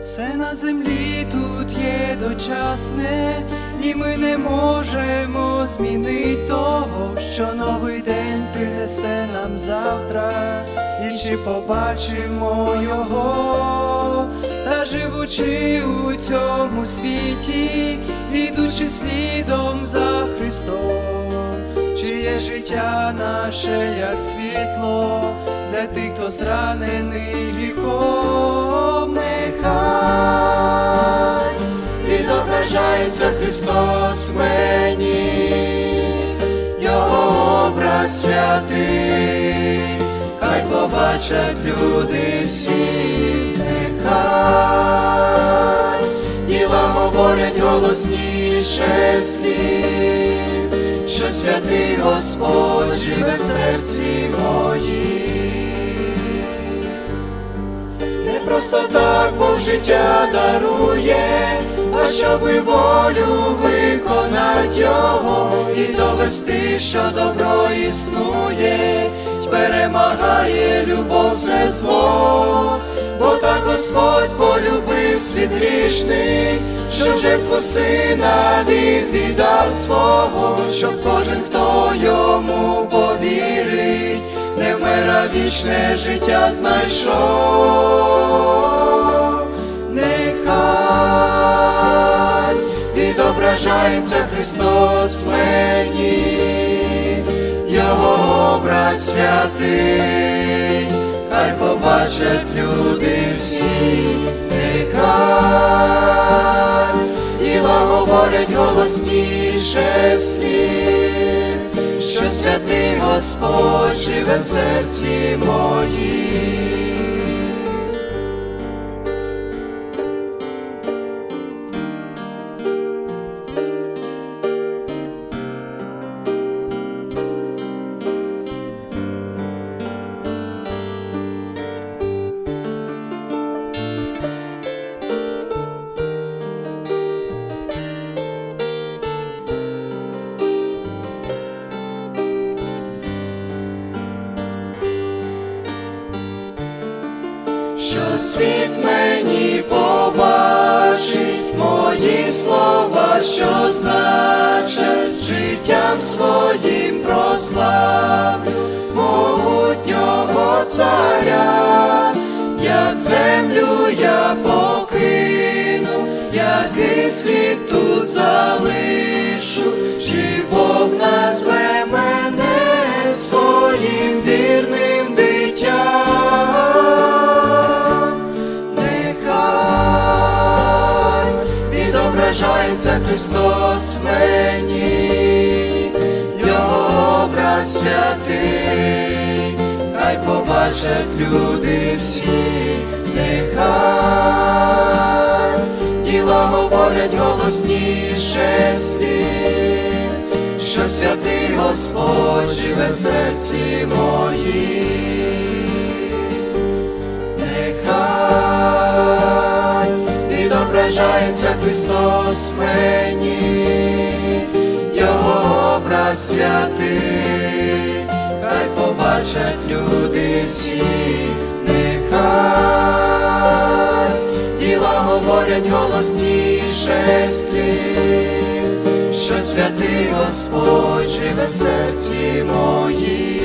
Все на землі тут є дочасне, і ми не можемо змінити того, що новий день принесе нам завтра, і чи побачимо його, живучи у цьому світі, ідучи слідом за Христом, чиє життя наше, як світло, для тих, хто зранений гріхом, нехай відображається Христос в мені, Його образ святий, побачать люди всі, нехай діла говорять голосніше слів, що святий Господь живе в серці моїм. Не просто так Бог життя дарує, а щоби волю виконать його довести, що добро існує, перемагає любов все зло, бо так Господь полюбив світ грішний, що жертву сина він віддав свого, щоб кожен, хто йому повірить, не вмира вічне життя знайшов, відображається Христос мені, Його образ святий, хай побачать люди всі, нехай діла говорять голосніше слів, що святий Господь живе в серці моїм. Що світ мені побачить мої слова, що значать життям своїм прославлю могутнього царя, як землю я покину, який слід тут залишу, чи Бог назве мене своїм вірним відображається Христос мені, Його образ святий, хай побачать люди всі, нехай діла говорять голосніше слів, що святий Господь живе в серці моїм. Відображається Христос мені, Його образ святий, хай побачать люди всі, нехай діла говорять голосніше слів, що святий Господь живе в серці моїм.